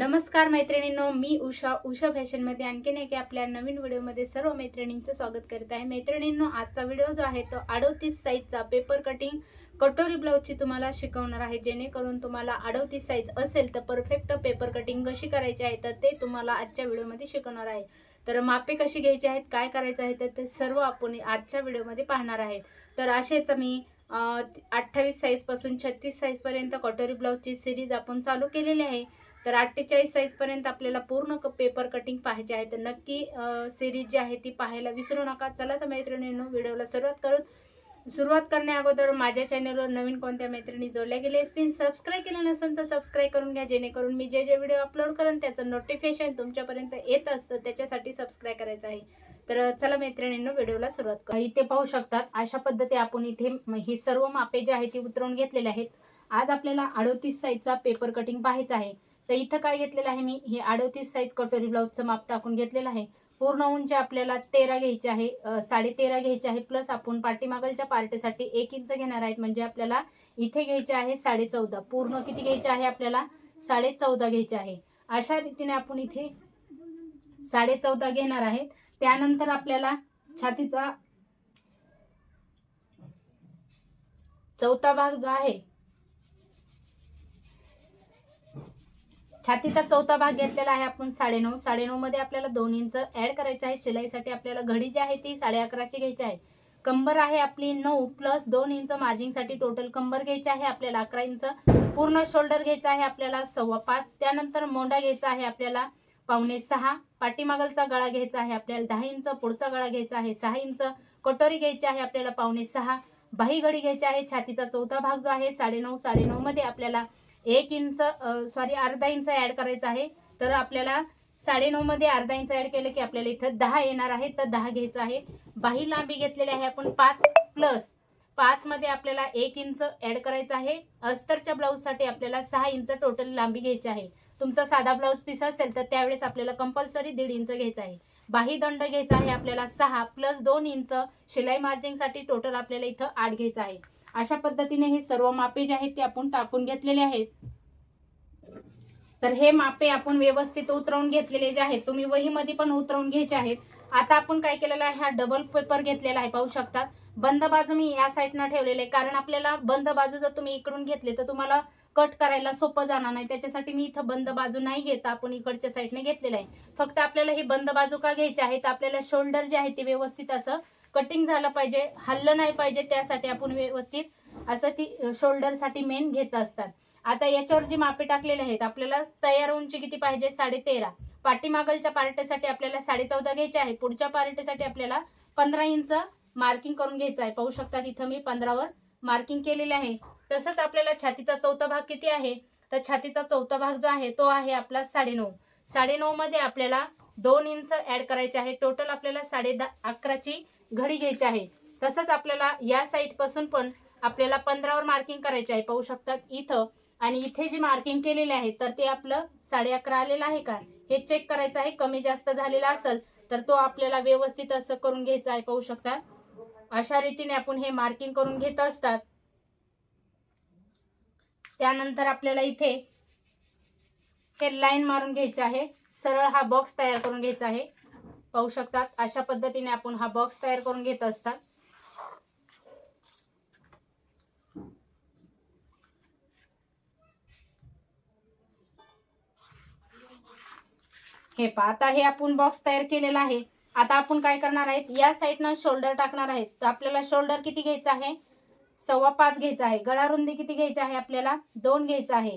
नमस्कार मैत्रिणींनो मी उषा उषा फॅशनमध्ये आणखीन एक आपल्या नवीन व्हिडिओमध्ये सर्व मैत्रिणींचं स्वागत करत आहे. मैत्रिणींनो आजचा व्हिडिओ जो आहे तो अडोतीस साईजचा पेपर कटिंग कटोरी ब्लाऊजची तुम्हाला शिकवणार आहे. जेणेकरून तुम्हाला अडोतीस साईज असेल तर परफेक्ट पेपर कटिंग कशी करायची आहे तर ते तुम्हाला आजच्या व्हिडिओमध्ये शिकवणार आहे. तर मापे कशी घ्यायची आहेत काय करायचं आहे तर ते सर्व आपण आजच्या व्हिडिओमध्ये पाहणार आहेत. तर असेच मी अठ्ठावीस साईजपासून छत्तीस साईजपर्यंत कटोरी ब्लाऊजची सिरीज आपण चालू केलेली आहे. तर अठ्ठेचाळीस साईजपर्यंत आपल्याला पूर्ण क पेपर कटिंग पाहायचे आहे. तर नक्की सिरीज जी आहे ती पाहायला विसरू नका. चला तर मैत्रिणींनो व्हिडिओला सुरुवात करून सुरुवात करण्या अगोदर माझ्या चॅनलवर नवीन कोणत्या मैत्रिणी जोडल्या गेले असतील सबस्क्राईब केलं नसेल तर सबस्क्राईब करून घ्या. जेणेकरून मी जे जे व्हिडिओ अपलोड करेन त्याचं नोटिफिकेशन तुमच्यापर्यंत येत असतं. त्याच्यासाठी सबस्क्राईब करायचं आहे. तर चला मैत्रिणींनो व्हिडिओला सुरुवात करू. इथे पाहू शकतात अशा पद्धती आपण इथे ही सर्व मापे जी आहे ती उतरवून घेतलेली आहेत. आज आपल्याला अडोतीस साईजचा पेपर कटिंग पाहायचा आहे. तर इथं काय घेतलेलं आहे मी? हे अडतीस साईज कटोरी ब्लाऊजचं माप टाकून घेतलेलं आहे. पूर्ण उंची आपल्याला तेरा घ्यायची आहे साडे तेरा घ्यायची आहे. प्लस आपण पाठीमागलच्या पार्टीसाठी एक इंच घेणार आहेत. म्हणजे आपल्याला इथे घ्यायचे आहे साडे चौदा. पूर्ण किती घ्यायचे आहे आपल्याला? साडे चौदा घ्यायचे आहे. अशा रीतीने आपण इथे साडे चौदा घेणार आहेत. त्यानंतर आपल्याला छातीचा चौथा भाग जो आहे छातीचा चौथा भाग घेतलेला आहे आपण साडेनऊ. साडेनऊ मध्ये आपल्याला दोन इंच ऍड करायचं आहे. शिलाईसाठी आपल्याला घडी जी आहे ती साडे अकराची घ्यायची आहे. कंबर आहे आपली नऊ प्लस दोन इंच मार्जिंगसाठी टोटल कंबर घ्यायची आहे. आपल्याला अकरा इंच पूर्ण शोल्डर घ्यायचा आहे. आपल्याला सव्वा पाच. त्यानंतर मोंडा घ्यायचा आहे. आपल्याला पावणे सहा. पाठीमागलचा गळा घ्यायचा आहे. आपल्याला दहा इंच. पुढचा गळा घ्यायचा आहे सहा इंच. कटोरी घ्यायची आहे. आपल्याला पावणे सहा. बाही घडी घ्यायची आहे. छातीचा चौथा भाग जो आहे साडेनऊ. साडेनऊ मध्ये आपल्याला एक इंच सॉरी अर्धा इंच ऍड करायचा आहे. तर आपल्याला साडे नऊमध्ये अर्धा इंच ॲड केलं की आपल्याला इथं दहा येणार आहे तर दहा घ्यायचं आहे. बाही लांबी घेतलेली आहे आपण पाच प्लस पाचमध्ये आपल्याला एक इंच ॲड करायचं आहे. अस्तरच्या ब्लाऊजसाठी आपल्याला सहा इंच टोटल लांबी घ्यायची आहे. तुमचा साधा ब्लाऊज पीस असेल तर त्यावेळेस आपल्याला कंपल्सरी दीड इंच घ्यायचा आहे. बाही दंड घ्यायचा आहे आपल्याला सहा प्लस दोन इंच. शिलाई मार्जिंगसाठी टोटल आपल्याला इथं आठ घ्यायचं आहे. अशा पद्धतीने हे सर्व मापे जे आहेत ते आपण टाकून घेतलेले आहेत. तर हे मापे आपण व्यवस्थित उतरवून घेतलेले जे आहेत तुम्ही वहीमध्ये पण उतरवून घ्यायचे आहेत. आता आपण काय केलेलं आहे हा डबल पेपर घेतलेला आहे पाहू शकतात बंद बाजू मी या साईडनं ठेवलेले आहे कारण आपल्याला बंद बाजू जर तुम्ही इकडून घेतले तर तुम्हाला कट करायला सोपं जाणार नाही. त्याच्यासाठी मी इथं बंद बाजू नाही घेत आपण इकडच्या साईडने घेतलेलं आहे. फक्त आपल्याला ही बंद बाजू का घ्यायची आहे तर आपल्याला शोल्डर जे आहे ते व्यवस्थित असं कटिंग झालं पाहिजे हल्लं नाही पाहिजे त्यासाठी आपण व्यवस्थित असं ती शोल्डरसाठी मेन घेत असतात. आता याच्यावर जी मापे टाकलेले आहेत आपल्याला तयार उंची किती पाहिजे? साडे तेरा पाठीमागलच्या पार्टीसाठी आपल्याला साडे चौदा घ्यायचे आहे. पुढच्या पार्टीसाठी आपल्याला पंधरा इंच मार्किंग करून घ्यायचं आहे. पाहू शकता इथं मी पंधरावर मार्किंग केलेले आहे. तसंच आपल्याला छातीचा चौथा भाग किती आहे? तर छातीचा चौथा भाग जो आहे तो आहे आपला साडेनऊ. साडे नऊमध्ये आपल्याला दोन इंच ॲड करायचे आहे. टोटल आपल्याला साडे अकराची घडी घ्यायची आहे. तसंच आपल्याला या साईटपासून पण आपल्याला पंधरावर मार्किंग करायचे आहे. पाहू शकतात इथं. आणि इथे जी मार्किंग केलेली आहे तर ते आपलं साडे अकरा आलेलं आहे का? हे चेक करायचं आहे. कमी जास्त झालेला असेल तर तो आपल्याला व्यवस्थित असं करून घ्यायचा आहे. पाहू शकता? अशा रीतीने आपण हे मार्किंग करून घेत असतात. त्यानंतर आपल्याला इथे हे लाईन मारून घ्यायचे आहे. सरळ हा बॉक्स तयार करून घ्यायचा आहे. पाहू शकतात. अशा पद्धतीने आपण हा बॉक्स तयार करून घेत असतात हे पहा आता हे आपण बॉक्स तयार केलेला आहे. आता आपण काय करणार आहेत? या साईडनं शोल्डर टाकणार आहेत. तर आपल्याला शोल्डर किती घ्यायचं आहे? सव्वा पाच घ्यायचा आहे. गळा रुंदी किती घ्यायची आहे? आपल्याला दोन घ्यायचं आहे.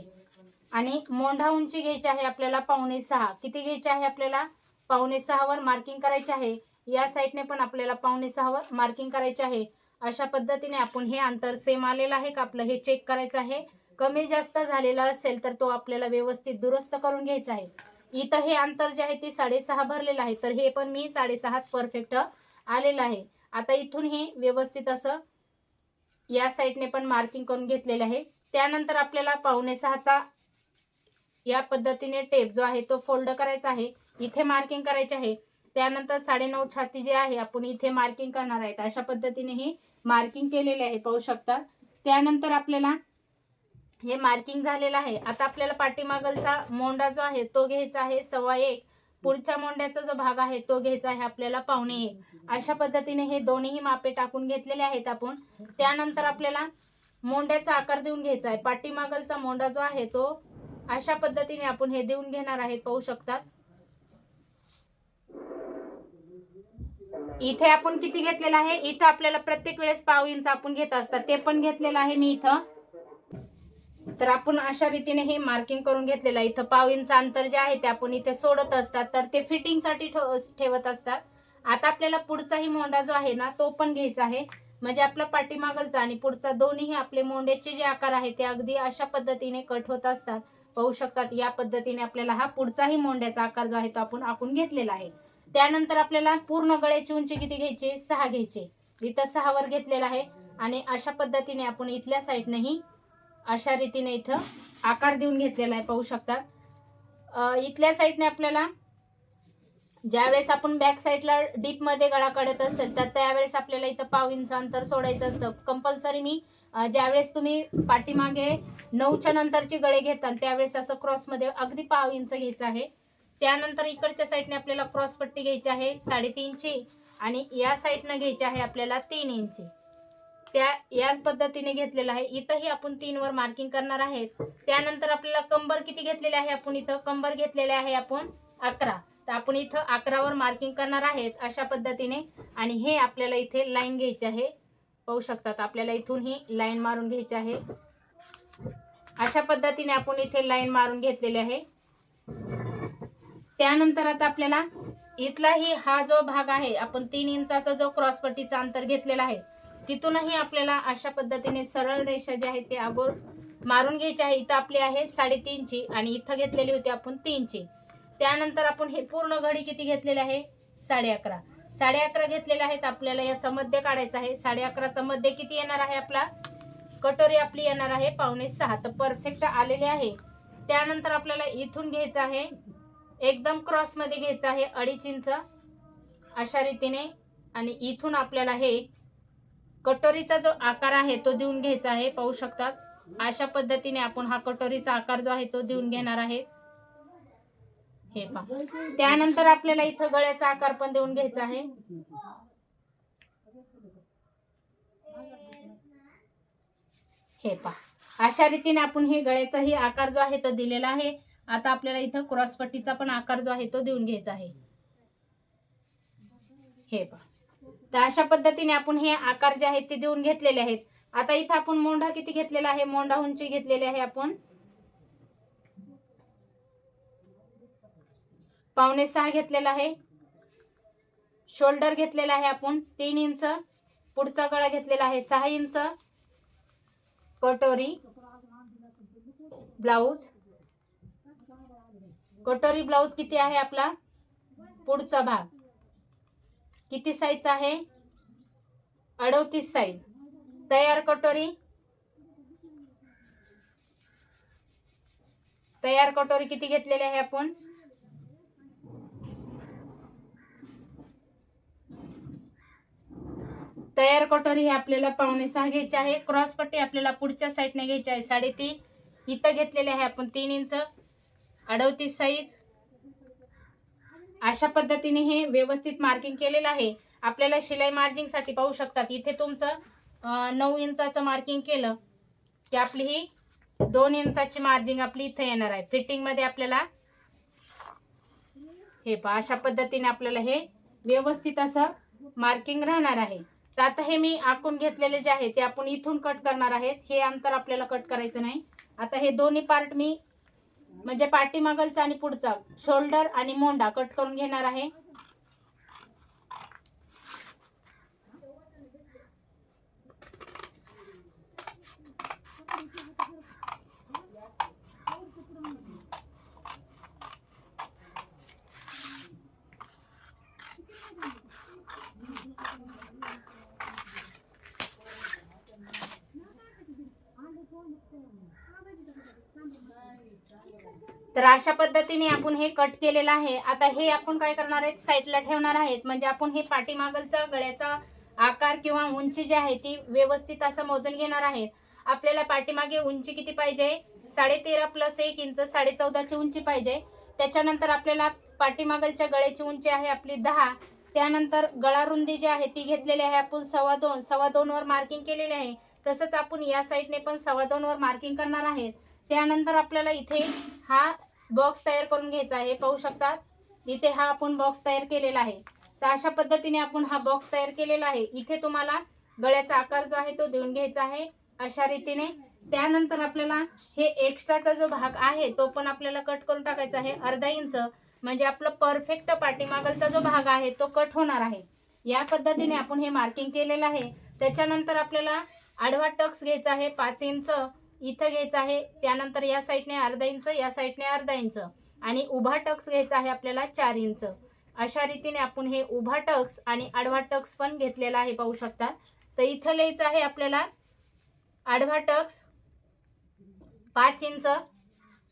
आणि मोंढा उंची घ्यायची आहे आपल्याला पावणे सहा. किती घ्यायची आहे आपल्याला? पावणे सहावर मार्किंग करायचे आहे. या साईडने पण आपल्याला पावणे सहावर मार्किंग करायचे आहे. अशा पद्धतीने आपण हे अंतर सेम आलेलं आहे का? आपलं हे चेक करायचं आहे. कमी जास्त झालेला असेल तर तो आपल्याला व्यवस्थित दुरुस्त करून घ्यायचा आहे. इथं हे अंतर जे आहे ते साडेसहा भरलेलं आहे. तर हे पण मी साडेसहाच परफेक्ट आलेलं आहे. आता इथून हे व्यवस्थित असं या साईडने पण मार्किंग करून घेतलेलं आहे. त्यानंतर आपल्याला पावणे सहाचा या पद्धतीने टेप जो आहे तो फोल्ड करायचा आहे. इथे मार्किंग करायचे आहे. त्यानंतर साडेनऊ छाती जे आहे आपण इथे मार्किंग करणार आहेत. अशा पद्धतीने ही मार्किंग केलेली आहे पाहू शकता. त्यानंतर आपल्याला हे मार्किंग झालेलं आहे. आता आपल्याला पाठीमागलचा मोंडा जो आहे तो घ्यायचा आहे सव्वा एक. पुढच्या मोंड्याचा जो भाग आहे तो घ्यायचा आहे आपल्याला पावणे एक. अशा पद्धतीने हे दोन्हीही मापे टाकून घेतलेले आहेत आपण. त्यानंतर आपल्याला मोंड्याचा आकार देऊन घ्यायचा आहे. पाठीमागलचा मोंडा जो आहे तो अशा पद्धतीने आपण हे देऊन घेणार आहेत पाहू शकतात इथे आपण किती घेतलेलं आहे? इथं आपल्याला प्रत्येक वेळेस पाव इंच आपण घेत असतात. ते पण घेतलेलं आहे मी इथं. तर आपण अशा रीतीने हे मार्किंग करून घेतलेलं आहे. इथं पाव इंच अंतर जे आहे ते आपण इथे सोडत असतात. तर ते फिटिंगसाठी ठेव- ठेवत असतात. आता आपल्याला पुढचाही मोंडा जो आहे ना तो पण घ्यायचा आहे. म्हणजे आपला पाठीमागलचा आणि पुढचा दोन्हीही आपले मोंड्याचे जे आकार आहे ते अगदी अशा पद्धतीने कट होत असतात. पाहू शकतात या पद्धतीने आपल्याला हा पुढचाही मोंड्याचा आकार जो आहे तो आपण आखून घेतलेला आहे. त्यानंतर आपल्याला पूर्ण गळ्याची उंची किती घ्यायची? सहा घ्यायचे. इथं सहावर घेतलेला आहे. आणि अशा पद्धतीने आपण इथल्या साईडनेही अशा रीतीने इथं आकार देऊन घेतलेला आहे. पाहू शकतात इथल्या साईडने आपल्याला ज्यावेळेस आपण बॅक साईडला डीपमध्ये गळा काढत असेल तर त्यावेळेस आपल्याला इथं पाव इंच अंतर सोडायचं असतं. कंपल्सरी मी ज्यावेळेस तुम्ही पाठीमागे नऊच्या नंतरचे गळे घेताल त्यावेळेस असं क्रॉसमध्ये अगदी पाव इंच घ्यायचं आहे. त्यानंतर इकडच्या साईडने आपल्याला क्रॉस पट्टी घ्यायची आहे साडेतीनची आणि या साईडनं घ्यायची आहे आपल्याला तीन इंची. त्या याच पद्धतीने घेतलेलं आहे. इथंही आपण तीनवर मार्किंग करणार आहेत. त्यानंतर आपल्याला कंबर किती घेतलेले आहे आपण इथं? कंबर घेतलेले आहे आपण अकरा. तर आपण इथं अकरावर मार्किंग करणार आहेत अशा पद्धतीने. आणि हे आपल्याला इथे लाईन घ्यायची आहे. पाहू शकतात आपल्याला इथून ही लाईन मारून घ्यायची आहे. अशा पद्धतीने आपण इथे लाईन मारून घेतलेली आहे. त्यानंतर आता आपल्याला इथलाही हा जो भाग आहे आपण तीन इंचाचा जो क्रॉसपट्टीचा अंतर घेतलेला आहे तिथूनही आपल्याला अशा पद्धतीने सरळ रेषा जी आहे ते अगोर मारून घ्यायची आहे. इथं आपली आहे साडेतीनची आणि इथं घेतलेली होती आपण तीनची. त्यानंतर आपण हे पूर्ण घडी किती घेतलेले आहे? साडे अकरा साडे अकरा घेतलेले आहेत आपल्याला याचा मध्य काढायचा आहे. साडे अकराचा मध्य किती येणार आहे आपला? कटोरी आपली येणार आहे पावणे सहा. तर परफेक्ट आलेले आहे. त्यानंतर आपल्याला इथून घ्यायचं आहे एकदम क्रॉसमध्ये घ्यायचं आहे अडीच इंच अशा रीतीने. आणि इथून आपल्याला हे कटोरीचा जो आकार आहे तो देऊन घ्यायचा आहे पाहू शकतात. अशा पद्धतीने आपण हा कटोरीचा आकार जो आहे तो देऊन घेणार आहे. हे पहा. त्यानंतर आपल्याला इथं गळ्याचा आकार पण देऊन घ्यायचा आहे. हे पहा. अशा रीतीने आपण हे गळ्याचाही आकार जो आहे तो दिलेला आहे. आता आपल्याला इथं क्रॉसपट्टीचा पण आकार जो आहे तो देऊन घ्यायचा आहे. हे पहा. तर अशा पद्धतीने आपण हे आकार जे आहेत ते देऊन घेतलेले आहेत. आता इथं आपण मोंढा किती घेतलेला आहे? मोंढा उंची घेतलेली आहे आपण. पावणे सहा घेतलेला आहे. शोल्डर घेतलेला आहे आपण. तीन इंच. पुढचा गळा घेतलेला आहे सहा इंच. कटोरी. ब्लाऊज. कटोरी ब्लाऊज किती आहे आपला? पुढचा भाग. किती साईजचा आहे? अडवतीस साईज तयार कटोरी? तयार कटोरी किती घेतलेली आहे आपण? तयार कटोरी ही आपल्याला पावणे सहा घ्यायची आहे. क्रॉस पट्टी आपल्याला पुढच्या साईडने घ्यायची आहे. साडेतीन. इथं घेतलेले आहे आपण तीन इंच. अडवतीस साईज अशा पद्धतीने हे व्यवस्थित मार्किंग केलेलं आहे. आपल्याला शिलाई मार्जिंगसाठी पाहू शकतात. इथे तुमचं नऊ इंचाचं मार्किंग केलं की आपली ही दोन इंचाची मार्जिंग आपली इथे येणार आहे. फिटिंगमध्ये आपल्याला हे पहा अशा पद्धतीने आपल्याला हे व्यवस्थित असं मार्किंग राहणार आहे. तर आता हे मी आखून घेतलेले जे आहे ते आपण इथून कट करणार आहेत. हे अंतर आपल्याला कट करायचं नाही. आता हे दोन्ही पार्ट मी म्हणजे पाठीमागलचा आणि पुढचा शोल्डर आणि मोंडा कट करून घेणार आहे. तर अशा पद्धतीने आपण हे कट केलेलं आहे. आता हे आपण काय करणार आहेत? साईडला ठेवणार आहेत. म्हणजे आपण हे पाठीमागलचा गळ्याचा आकार किंवा उंची जी आहे ती व्यवस्थित असं मोजून घेणार आहेत आपल्याला पाठीमागे उंची किती पाहिजे? साडे तेरा प्लस एक इंच साडे चौदाची उंची पाहिजे. त्याच्यानंतर आपल्याला पाठीमागलच्या गळ्याची उंची आहे आपली दहा. त्यानंतर गळा रुंदी जी आहे ती घेतलेली आहे आपण सव्वा दोन. सव्वा दोनवर मार्किंग केलेली आहे. तसंच आपण या साईडने पण सव्वा दोन वर मार्किंग करणार आहेत. त्यानंतर आपल्याला इथे हा बॉक्स तयार करून घ्यायचा आहे. पाहू शकतात. इथे हा आपण बॉक्स तयार केलेला आहे. तर अशा पद्धतीने आपण हा बॉक्स तयार केलेला आहे. इथे तुम्हाला गळ्याचा आकार जो आहे तो देऊन घ्यायचा आहे. अशा रीतीने. त्यानंतर आपल्याला हे एक्स्ट्राचा जो भाग आहे तो पण आपल्याला कट करून टाकायचा आहे. अर्धा इंच. म्हणजे आपलं परफेक्ट पाठीमागलचा जो भाग आहे तो कट होणार आहे. या पद्धतीने आपण हे मार्किंग केलेलं आहे. त्याच्यानंतर आपल्याला आडवा टक्स घ्यायचा आहे पाच इंच इथं घ्यायचं आहे त्यानंतर या साईडने अर्धा इंच या साईडने अर्धा इंच. आणि उभा टक्स घ्यायचा आहे आपल्याला चार इंच. अशा रीतीने आपण हे उभा टक्स आणि आडवा टक्स पण घेतलेला आहे पाहू शकता. तर इथं लिहायचं आहे आपल्याला आडवा टक्स पाच इंच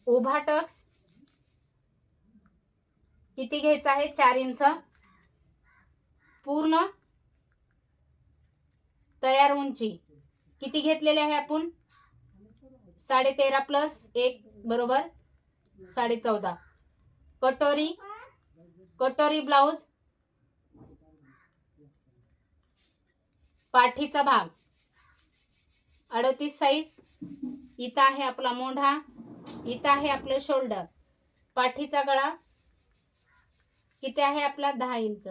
उभा टक्स किती घ्यायचा आहे? चार इंच. पूर्ण तयार उंची. किती घेतलेले आहे आपण? साडे तेरा प्लस एक बरोबर? साडे चौदा कटोरी? कटोरी ब्लाऊज? पाठीचा भाग. अडतीस साईज. इथं आहे आपला मोंढा. इथं आहे आपलं शोल्डर. पाठीचा गळा. किती आहे आपला दहा इंच.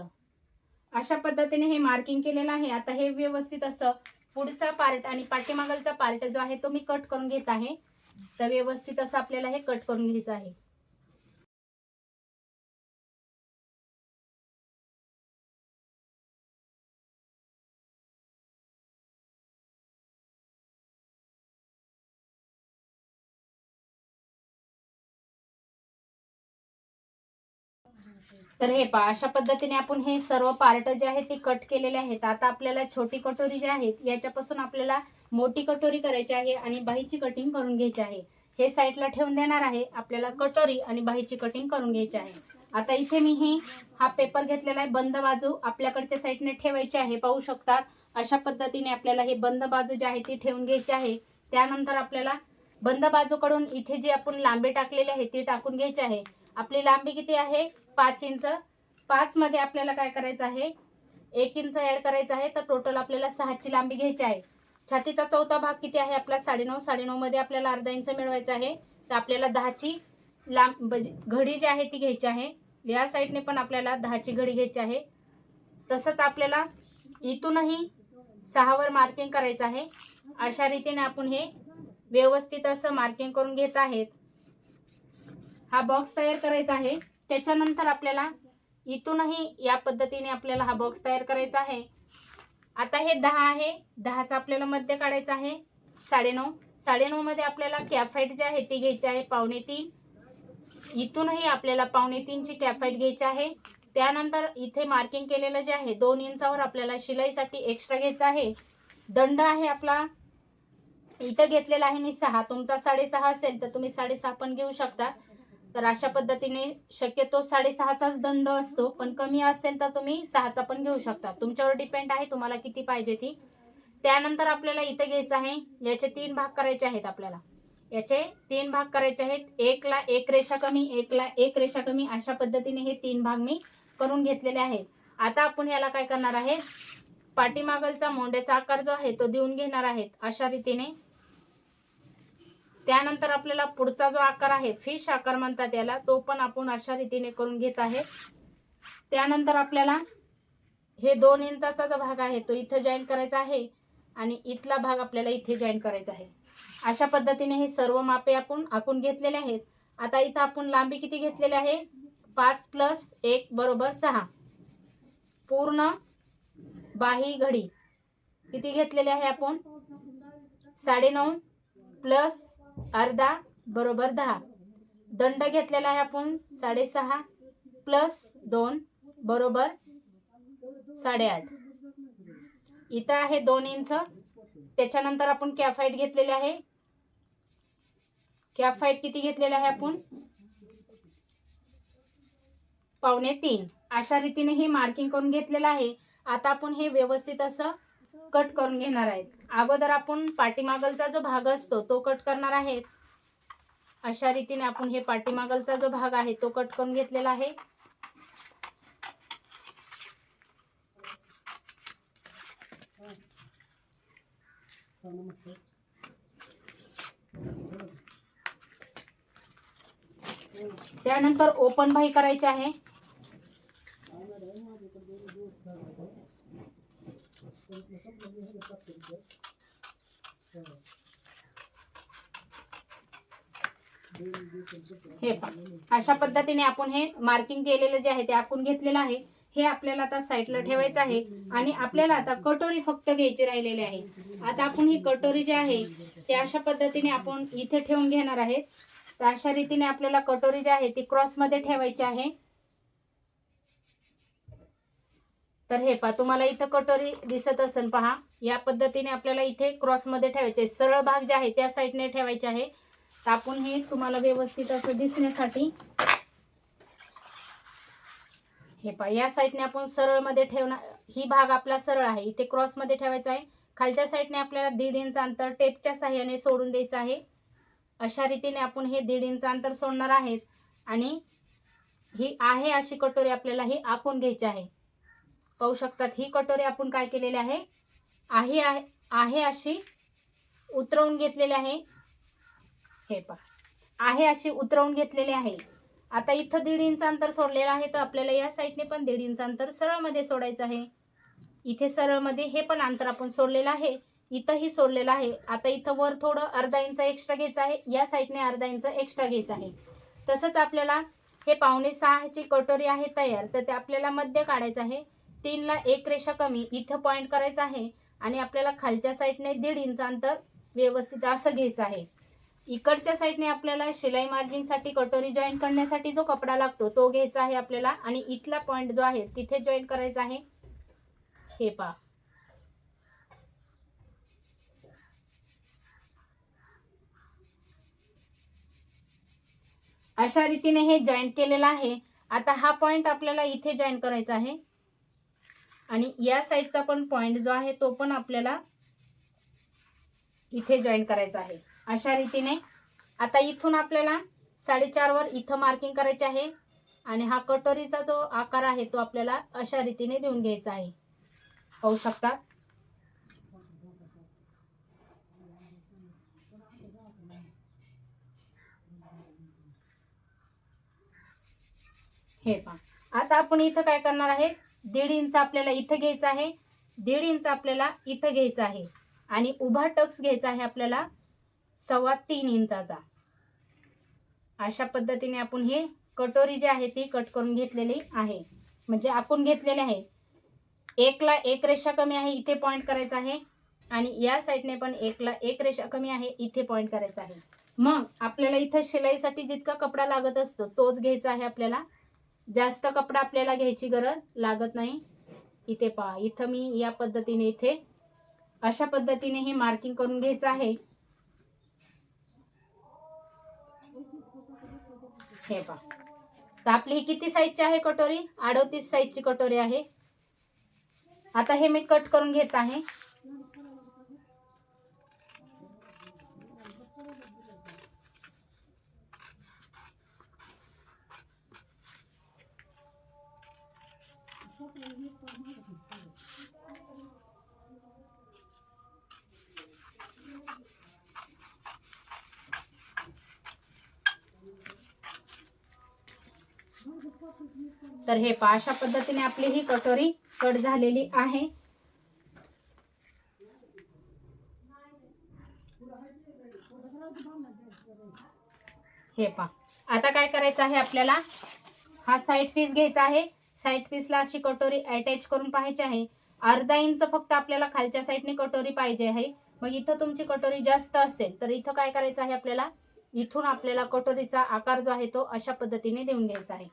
अशा पद्धतीने हे मार्किंग केलेलं आहे. आता हे व्यवस्थित असं पुढचा पार्ट आणि पाठीमागलचा पार्ट जो आहे तो मी कट करून घेत आहे. तर व्यवस्थित असं आपल्याला हे कट करून घ्यायचं आहे. तर हे पहा अशा पद्धतीने आपण हे सर्व पार्ट जे आहे ते कट केलेले आहेत. आता आपल्याला छोटी कटोरी जी आहेत याच्यापासून आपल्याला मोठी कटोरी करायची आहे आणि बाहीची कटिंग करून घ्यायची आहे. हे साईडला ठेवून देणार आहे. आपल्याला कटोरी आणि बाहीची कटिंग करून घ्यायची आहे. आता इथे मी ही हा पेपर घेतलेला आहे बंद बाजू आपल्याकडच्या साईडने ठेवायची आहे. पाहू शकतात अशा पद्धतीने आपल्याला हे बंद बाजू जी आहे ती ठेवून घ्यायची आहे. त्यानंतर आपल्याला बंद बाजूकडून इथे जी आपण लांबी टाकलेली आहे ती टाकून घ्यायची आहे. आपली लांबी किती आहे? पाच इंच. पाचमध्ये आपल्याला काय करायचं आहे? एक इंच ॲड करायचं आहे तर टोटल आपल्याला सहाची लांबी घ्यायची आहे. छातीचा चौथा भाग किती आहे? आपला साडेनऊ. साडेनऊमध्ये आपल्याला अर्धा इंच मिळवायचा आहे. तर आपल्याला दहाची लांब म्हणजे घडी जी आहे ती घ्यायची आहे. या साईडने पण आपल्याला दहाची घडी घ्यायची आहे. तसंच आपल्याला इथूनही सहावर मार्किंग करायचं आहे. अशा रीतीने आपण हे व्यवस्थित असं मार्किंग करून घेत आहेत. हा बॉक्स तयार करायचा आहे. त्याच्यानंतर आपल्याला इथूनही या पद्धतीने आपल्याला हा बॉक्स तयार करायचा आहे. आता हे दहा आहे. दहाचा आपल्याला मध्य काढायचा आहे. साडेनऊ. साडेनऊ मध्ये आपल्याला कॅफाईट जे आहे ती घ्यायची आहे पावणे तीन. इथूनही आपल्याला पावणे तीनची कॅफाईट घ्यायची आहे. त्यानंतर इथे मार्किंग केलेलं जे आहे दोन इंचावर आपल्याला शिलाईसाठी एक्स्ट्रा घ्यायचा आहे. दंड आहे आपला. इथं घेतलेला आहे मी सहा. तुमचा साडेसहा असेल तर तुम्ही साडेसहा पण घेऊ शकता. तर अशा पद्धतीने शक्यतो साडेसहाचाच दंड असतो. पण कमी असेल तर तुम्ही सहाचा पण घेऊ शकता. तुमच्यावर डिपेंड आहे तुम्हाला किती पाहिजे ती. त्यानंतर आपल्याला इथे घ्यायचं आहे याचे तीन भाग करायचे आहेत आपल्याला. याचे तीन भाग करायचे आहेत. एकला एक रेषा कमी एकला एक रेषा कमी अशा पद्धतीने हे तीन भाग मी करून घेतलेले आहेत. आता आपण याला काय करणार आहे? पाठीमागलचा मोंड्याचा आकार जो आहे तो देऊन घेणार आहेत. अशा रीतीने त्यानंतर आपल्याला पुढचा जो आकार आहे फिश आकार म्हणतात याला तो पण आपण अशा रीतीने करून घेत आहे. त्यानंतर आपल्याला हे दोन इंचाचा जो भाग आहे तो इथं जॉईन करायचा आहे आणि इथला भाग आपल्याला इथे जॉईन करायचा आहे. अशा पद्धतीने हे सर्व मापे आपण आखून घेतलेले आहेत. आता इथं आपण लांबी किती घेतलेली आहे? पाच प्लस एक बरोबर सहा. पूर्ण बाही घडी किती घेतलेली आहे आपण? साडेनऊ प्लस अर्धा बरोबर दहा. दंड घेतलेला आहे आपण साडेसहा प्लस दोन बरोबर साडेआठ. इथं आहे दोन इंच. त्याच्यानंतर आपण कॅफाईट घेतलेले आहे. कॅफाईट किती घेतलेला आहे आपण? पावणे तीन. अशा रीतीने हे मार्किंग करून घेतलेलं आहे. आता आपण हे व्यवस्थित असं कट करून घेणार आहेत. अगोदर आपण पाठीमागलचा जो भाग असतो तो कट करणार आहेत अशा रीतीने आपण हे पाठीमागलचा जो भाग आहे तो कट करून घेतलेला आहे. त्यानंतर ओपन भाई करायचे आहे. हे पहा. अशा पद्धतीने आपण हे मार्किंग केलेलं जे आहे ते आखून घेतलेलं आहे. हे आपल्याला आता साईडला ठेवायचं आहे. आणि आपल्याला आता कटोरी फक्त घ्यायची राहिलेली आहे. आता आपण ही कटोरी जी आहे ते अशा पद्धतीने आपण इथे ठेवून घेणार आहेत तर अशा रीतीने आपल्याला कटोरी जी आहे ती क्रॉसमध्ये ठेवायची आहे. तर हे पहा तुम्हाला इथं कटोरी दिसत असेल पहा. या पद्धतीने आपल्याला इथे क्रॉसमध्ये ठेवायचे आहे. सरळ भाग जे आहे त्या साईडने ठेवायचे आहे. तापून आपण हे तुम्हाला व्यवस्थित असं दिसण्यासाठी हे पहा या साईडने आपण सरळमध्ये ठेवणार. ही भाग आपला सरळ आहे. इथे क्रॉसमध्ये ठेवायचा आहे. खालच्या साईडने आपल्याला दीड इंच अंतर टेपच्या साह्याने सोडून द्यायचं आहे. अशा रीतीने आपण हे दीड इंच अंतर सोडणार आहेत. आणि ही आहे अशी कटोरी आपल्याला ही आखून घ्यायची आहे. पाहू शकतात. ही कटोरी आपण काय केलेली आहे? आहे आहे आहे अशी उतरवून घेतलेली आहे. हे पहा. आहे अशी उतरवून घेतलेली आहे. आता इथं दीड इंच अंतर सोडलेलं आहे तर आपल्याला या साईडने पण दीड इंच अंतर सरळमध्ये सोडायचं आहे. इथे सरळमध्ये हे पण अंतर आपण सोडलेलं आहे. इथंही सोडलेलं आहे. आता इथं वर थोडं अर्धा इंच एक्स्ट्रा घ्यायचं आहे. या साईडने अर्धा इंच एक्स्ट्रा घ्यायचं आहे. तसंच आपल्याला हे पावणे सहाची कटोरी आहे तयार. तर ते आपल्याला मध्य काढायचं आहे. तीनला एक रेषा कमी इथं पॉईंट करायचं आहे आणि आपल्याला खालच्या साईडने दीड इंच अंतर व्यवस्थित असं घ्यायचं आहे. इकडच्या साईडने आपल्याला शिलाई मार्जिनसाठी कटोरी जॉईन करण्यासाठी जो कपडा लागतो तो घ्यायचा आहे आपल्याला. आणि इथला पॉईंट जो आहे तिथे जॉईन करायचा आहे. हे पहा. अशा रीतीने हे जॉईंट केलेलं आहे. आता हा पॉईंट आपल्याला इथे जॉईन करायचा आहे. आणि या साईडचा पण पॉईंट जो आहे तो पण आपल्याला इथे जॉईन करायचा आहे. अशा रीतीने आता इथून आपल्याला साडेचारवर इथं मार्किंग करायचे आहे आणि हा कटोरीचा जो आकार आहे तो आपल्याला अशा रीतीने देऊन घ्यायचा आहे. पाहू शकता? हे पहा. आता आपण इथं काय करणार आहे दीड इंच आपल्याला इथं घ्यायचं आहे. दीड इंच आपल्याला इथं घ्यायचं आहे. आणि उभा टक्स घ्यायचा आहे आपल्याला सव्वा तीन इंचाचा. अशा पद्धतीने आपण हे कटोरी जी आहे ती कट करून घेतलेली आहे. म्हणजे आपण घेतलेले आहे. एकला एक रेषा कमी आहे इथे पॉईंट करायचा आहे. आणि या साईडने पण एकला एक रेषा कमी आहे इथे पॉईंट करायचा आहे. मग आपल्याला इथं शिलाईसाठी जितका कपडा लागत असतो तोच घ्यायचा आहे आपल्याला जास्त कपडा आपल्याला घ्यायची गरज लागत नाही. इथे पहा इथं मी या पद्धतीने इथे अशा पद्धतीने हे मार्किंग करून घ्यायचं आहे. हे पहा. तर आपली ही किती साईजची आहे कटोरी? अडोतीस साईजची कटोरी आहे. आता हे मी कट करून घेत आहे. तर हे पहा अशा पद्धतीने आपली ही कटोरी कट झालेली आहे. हे पहा आता काय करायचं आहे आपल्याला? हा साईड पीस घ्यायचा आहे. साईड पीसला अशी कटोरी अटॅच करून पाहायची आहे. अर्धा इंच फक्त आपल्याला खालच्या साईडने कटोरी पाहिजे आहे. मग इथं तुमची कटोरी जास्त असेल तर इथं काय करायचं आहे आपल्याला? इथून आपल्याला कटोरीचा आकार जो आहे तो अशा पद्धतीने देऊन घ्यायचा आहे.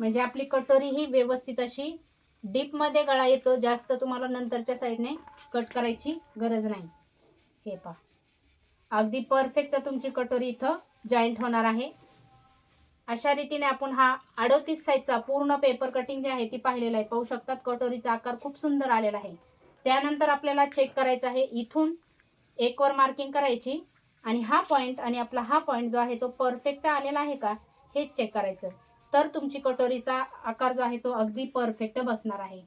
म्हणजे आपली कटोरी ही व्यवस्थित अशी डीपमध्ये गळा येतो जास्त तुम्हाला नंतरच्या साईडने कट करायची गरज नाही. हे पहा. अगदी परफेक्ट तुमची कटोरी इथं जॉईंट होणार आहे. अशा रीतीने आपण हा अडोतीस साईजचा पूर्ण पेपर कटिंग जे आहे ती पाहिलेला आहे. पाहू शकतात कटोरीचा आकार खूप सुंदर आलेला आहे. त्यानंतर आपल्याला चेक करायचं आहे. इथून एकवर मार्किंग करायची आणि हा पॉईंट आणि आपला हा पॉईंट जो आहे तो परफेक्ट आलेला आहे का हेच चेक करायचं. तर तुमची कटोरीचा आकार जो आहे तो अगदी परफेक्ट बसणार आहे.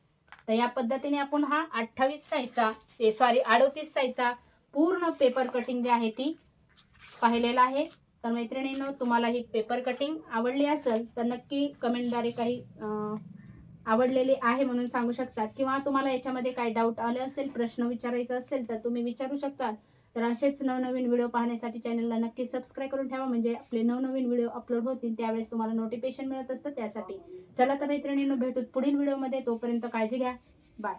तर या पद्धतीने आपण हा अठ्ठावीस साईजचा ते सॉरी अडोतीस साईजचा पूर्ण पेपर कटिंग जी आहे ती पाहिलेला आहे. तर मैत्रिणींनो तुम्हाला ही पेपर कटिंग आवडली असेल तर नक्की कमेंटद्वारे काही आवडलेले आवडलेली आहे म्हणून सांगू शकतात. किंवा तुम्हाला याच्यामध्ये काय डाऊट आले असेल प्रश्न विचारायचा असेल तर तुम्ही विचारू शकता तर असेच नवनवीन व्हिडिओ पाहण्यासाठी चॅनलला नक्की सबस्क्राईब करून ठेवा. म्हणजे आपले नवनवीन व्हिडिओ अपलोड होतील त्यावेळेस तुम्हाला नोटिफिकेशन मिळत असतं. त्यासाठी चला तर मैत्रिणींनो भेटूत पुढील व्हिडिओमध्ये तोपर्यंत काळजी घ्या. बाय